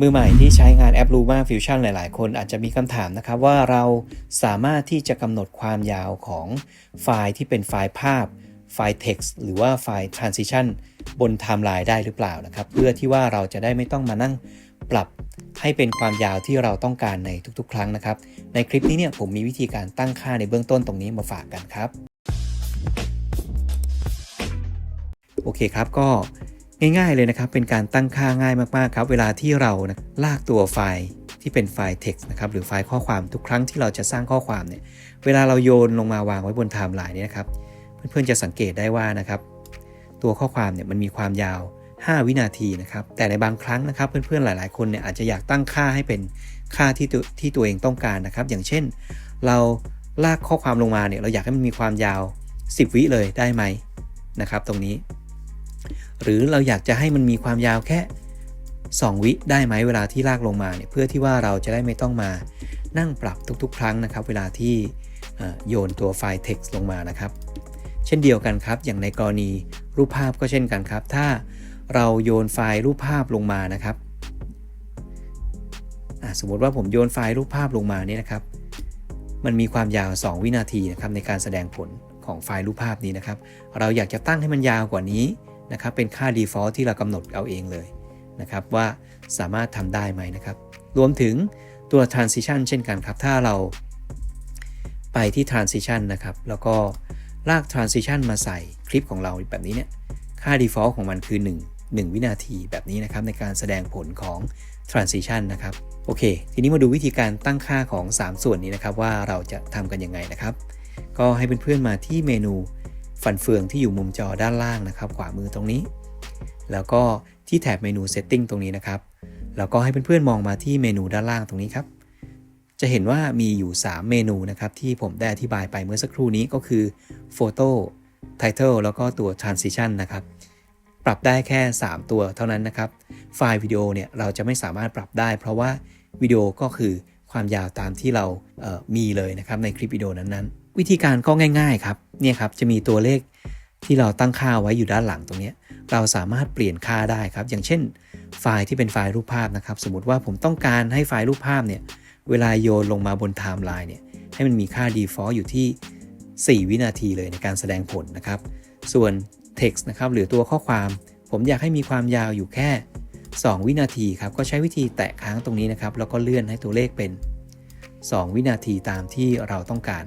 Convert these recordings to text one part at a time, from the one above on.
มือใหม่ที่ใช้งานแอป Luma Fusion หลาย ๆ คนอาจจะมีคำถามนะครับว่าเราสามารถที่จะกำหนดความยาวของไฟล์ที่เป็นไฟล์ภาพ ไฟล์ text หรือว่าไฟล์ transition บนไทม์ไลน์ได้หรือเปล่านะครับ เพื่อที่ว่าเราจะได้ไม่ต้องมานั่งปรับให้เป็นความยาวที่เราต้องการในทุก ๆ ครั้งนะครับ ในคลิปนี้เนี่ยผมมีวิธีการตั้งค่าในเบื้องต้นตรงนี้มาฝากกันครับ โอเคครับก็ ง่ายๆเลยนะครับ เป็นการตั้งค่าง่ายมากๆครับ เวลาที่เรานะลากตัวไฟล์ที่เป็นไฟล์ text นะครับหรือไฟล์ข้อความทุกครั้งที่เราจะสร้างข้อความเนี่ยเวลาเราโยนลงมาวางไว้บนไทม์ไลน์เนี่ยนะครับเพื่อนๆจะสังเกตได้ว่านะครับตัวข้อความเนี่ยมันมีความยาว 5 วินาทีนะครับแต่ในบางครั้งนะครับเพื่อนๆหลายๆ คนเนี่ยอาจจะอยากตั้งค่าให้เป็นค่าที่ตัวที่ตัวเองต้องการนะครับ อย่างเช่น เราลากข้อความลงมาเนี่ยเราอยากให้มันมีความยาว 10 วิเลยได้ไหมนะครับ ตรงนี้ หรือเราอยากจะให้มันมีความยาวแค่ 2 วิได้ไหมเวลาที่ลากลงมาเนี่ยเพื่อที่ว่าเราจะได้ไม่ต้องมานั่งปรับทุกๆ ครั้งนะครับ เวลาที่โยนตัวไฟล์ text ลงมานะครับ เช่นเดียวกันครับ อย่างในกรณีรูปภาพก็เช่นกันครับ ถ้าเราโยนไฟล์รูปภาพลงมานะครับสมมติว่าผมโยนไฟล์รูปภาพลงมาเนี่ยนะครับ มันมีความยาว 2 วินาทีนะครับในการแสดงผลของไฟล์รูปภาพนี้นะครับ เราอยากจะตั้งให้มันยาวกว่านี้ นะครับเป็นค่า default ที่เรากำหนดเอาเองเลยนะครับว่าสามารถทำได้ไหมนะครับ รวมถึงตัว transition เช่นกันครับ ถ้าเราไปที่ transition นะครับ แล้วก็ลาก transition มาใส่คลิปของเราแบบนี้เนี่ยค่า default ของมันคือ 1 1 วินาทีแบบนี้นะครับ ในการแสดงผลของ transition นะครับ โอเค ทีนี้มาดูวิธีการตั้งค่าของ 3 ส่วนนี้นะครับ ว่าเราจะทำกันยังไงนะครับ ก็ให้เพื่อนๆมาที่เมนู ฟันเฟืองที่อยู่มุมจอด้านล่างนะครับ ขวามือตรงนี้ แล้วก็ที่แถบเมนู setting ตรงนี้นะครับ แล้วก็ให้เพื่อนๆมองมาที่เมนูด้านล่างตรงนี้ครับ จะเห็นว่ามีอยู่ 3 เมนูนะครับที่ผมได้อธิบายไปเมื่อสักครู่นี้ก็คือ Photo Title แล้วก็ตัว Transition นะครับ ปรับได้แค่ 3 ตัวเท่านั้นนะครับ ไฟล์วิดีโอเนี่ยเราจะไม่สามารถปรับได้ เพราะว่าวิดีโอก็คือ ความยาวตามที่เรามีเลยนะครับในคลิปวิดีโอนั้นๆ วิธีการก็ง่าย ๆ ครับเนี่ยครับจะมีตัวเลขที่เราตั้งค่าไว้อยู่ด้านหลังตรงนี้ เราสามารถเปลี่ยนค่าได้ครับ อย่างเช่น ไฟล์ที่เป็นไฟล์รูปภาพนะครับ สมมติว่าผมต้องการให้ไฟล์รูปภาพเนี่ยเวลาโยนลงมาบนไทม์ไลน์เนี่ยให้มันมีค่า default อยู่ที่ 4 วินาทีเลยในการแสดงผลนะครับ ส่วน text นะครับหรือตัวข้อความ ผมอยากให้มีความยาวอยู่แค่ 2 วินาทีครับก็ใช้วิธีแตะค้างตรงนี้นะครับ แล้วก็เลื่อนให้ตัวเลขเป็น 2 วินาทีตามที่เราต้องการ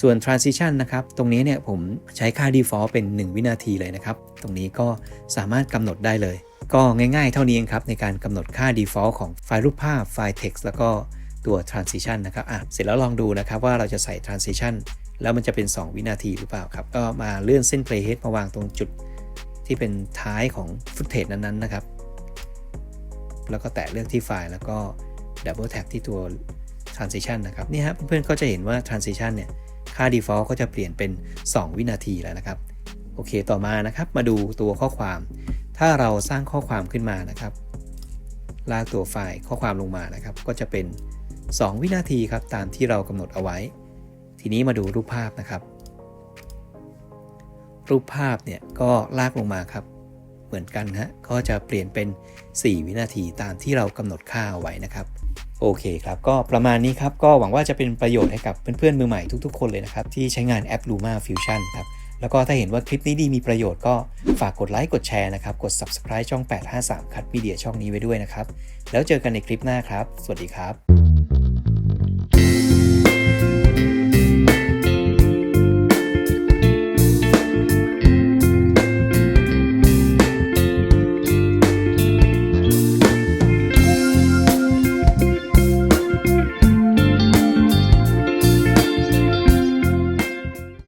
ส่วน transition นะครับ ตรงนี้เนี่ยผมใช้ค่า default เป็น 1 วินาทีเลยนะครับ ตรงนี้ก็สามารถกำหนดได้เลย ก็ง่ายๆ เท่านี้เองครับ ในการกำหนดค่า default ของไฟล์รูปภาพไฟล์ text แล้วก็ตัว transition นะครับอะเสร็จแล้วลองดูนะครับว่าเราจะใส่ transition แล้วมันจะเป็น 2 วินาทีหรือเปล่าครับ ก็มาเลื่อนเส้น playhead มาวางตรงจุดที่เป็นท้ายของฟุตเทจนั้นๆนะครับ แล้วก็แตะเลือกที่ไฟล์ แล้วก็ double tap ที่ตัว transition นะครับ นี่ฮะเพื่อนๆก็จะเห็นว่า transition เนี่ย ค่า default ก็จะเปลี่ยนเป็น 2 วินาทีแล้วนะครับ โอเค ต่อมานะครับ มาดูตัวข้อความ ถ้าเราสร้างข้อความขึ้นมานะครับ ลากตัวไฟล์ข้อความลงมานะครับ ก็จะเป็น 2 วินาทีครับ ตามที่เรากำหนดเอาไว้ ทีนี้มาดูรูปภาพนะครับ รูปภาพเนี่ยก็ลากลงมาครับ เหมือนกันฮะก็จะเปลี่ยนเป็น 4 วินาทีตามที่เรากำหนดค่าเอาไว้นะครับโอเคครับ ก็ประมาณนี้ครับ ก็หวังว่าจะเป็นประโยชน์ให้กับเพื่อนๆ มือใหม่ทุกๆ คนเลยนะครับ ที่ใช้งานแอป Luma Fusion ครับ แล้วก็ถ้าเห็นว่าคลิปนี้ดีมีประโยชน์ก็ฝากกดไลค์กดแชร์นะครับ กด Subscribe ช่อง 853 คัดมีเดียช่องนี้ไว้ด้วยนะครับ แล้วเจอกันในคลิปหน้าครับ สวัสดีครับ